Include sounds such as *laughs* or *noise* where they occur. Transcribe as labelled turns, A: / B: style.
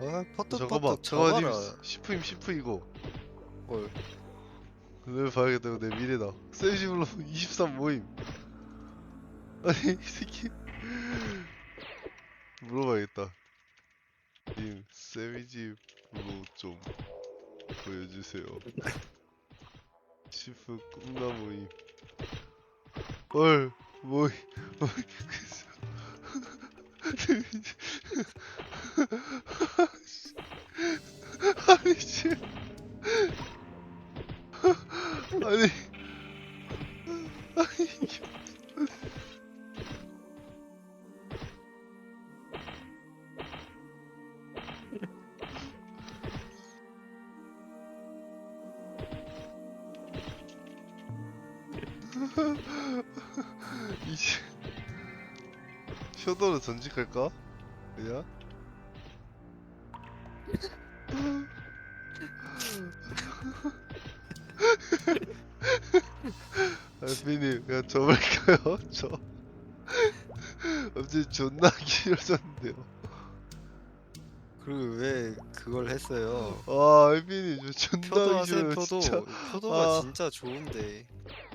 A: 아 퍼뜩
B: 잠깐만
A: 퍼뜩
B: 잠깐만
A: 잡아라
B: 님 시프임 시프 이거
A: 뭘?
B: 내 봐야겠다 이거 내 미래다. 세지블로 23 *laughs* 모임. 아니 이 새끼. *laughs* 물어봐야겠다. 님 세미지 블로 좀 보여주세요. 시프 꿈나 모임. 헐 모임. *laughs* 모임 세미지 씨 아니 아니 이제 쇼도를 전직할까? 그냥? 알피님 그냥 접을까요? *laughs* 저. 갑자기 존나 길어졌는데요.
A: 그리고 왜 그걸 했어요?
B: 아 알피님 저 존나
A: 표도 하세요
B: 길어요
A: 표도.
B: 진짜.
A: 표도가
B: 아.
A: 진짜 좋은데